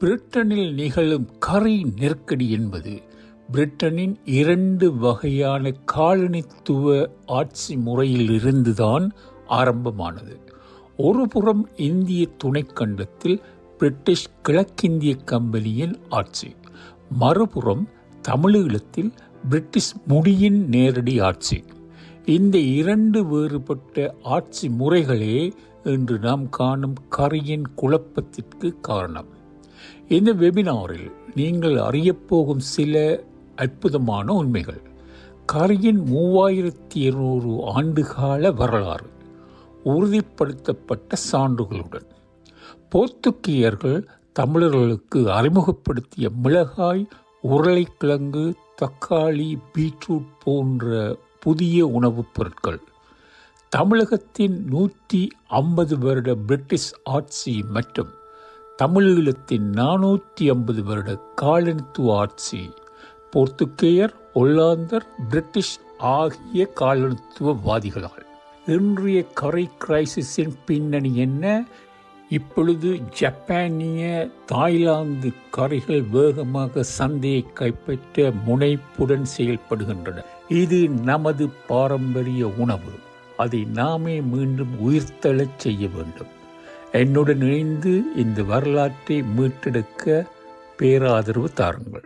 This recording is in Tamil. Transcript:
பிரிட்டனில் நிகழும் கரை நெருக்கடி என்பது பிரிட்டனின் இரண்டு வகையான காலனித்துவ ஆட்சி முறையிலிருந்துதான் ஆரம்பமானது. ஒருபுறம் இந்திய துணைக்கண்டத்தில் பிரிட்டிஷ் கிழக்கிந்திய கம்பெனியின் ஆட்சி மறுபுறம் தமிழீழத்தில் பிரிட்டிஷ் முடியின் நேரடி ஆட்சி. இந்த இரண்டு வேறுபட்ட ஆட்சி முறைகளே இன்று நாம் காணும் கரையின் குழப்பத்திற்கு காரணம். இந்த வெபினாரில் நீங்கள் அறியப்போகும் சில அற்புதமான உண்மைகள். கரையின் மூவாயிரத்தி இருநூறு ஆண்டுகால வரலாறு உறுதிப்படுத்தப்பட்ட சான்றுகளுடன். போர்த்துக்கீயர்கள் தமிழர்களுக்கு அறிமுகப்படுத்திய மிளகாய் உருளைக்கிழங்கு தக்காளி பீட்ரூட் போன்ற புதிய உணவுப் பொருட்கள். தமிழகத்தின் நூற்றி ஐம்பது வருட பிரிட்டிஷ் ஆட்சி மற்றும் தமிழீழத்தின் நானூற்றி ஐம்பது வருட காலனித்துவ ஆட்சி. போர்த்துக்கேயர் ஒல்லாந்தர் பிரிட்டிஷ் ஆகிய காலனித்துவவாதிகளால். இன்றைய கரை கிரைசிஸின் பின்னணி என்ன? இப்பொழுது ஜப்பானிய தாய்லாந்து கரைகள் வேகமாக சந்தையை கைப்பற்ற முனைப்புடன் செயல்படுகின்றன. இது நமது பாரம்பரிய உணவு. அதை நாமே மீண்டும் உயிர்த்தெழச் செய்ய வேண்டும். என்னுடன் இணைந்து இந்த வரலாற்றை மீட்டெடுக்க பேராதரவு தாருங்கள்.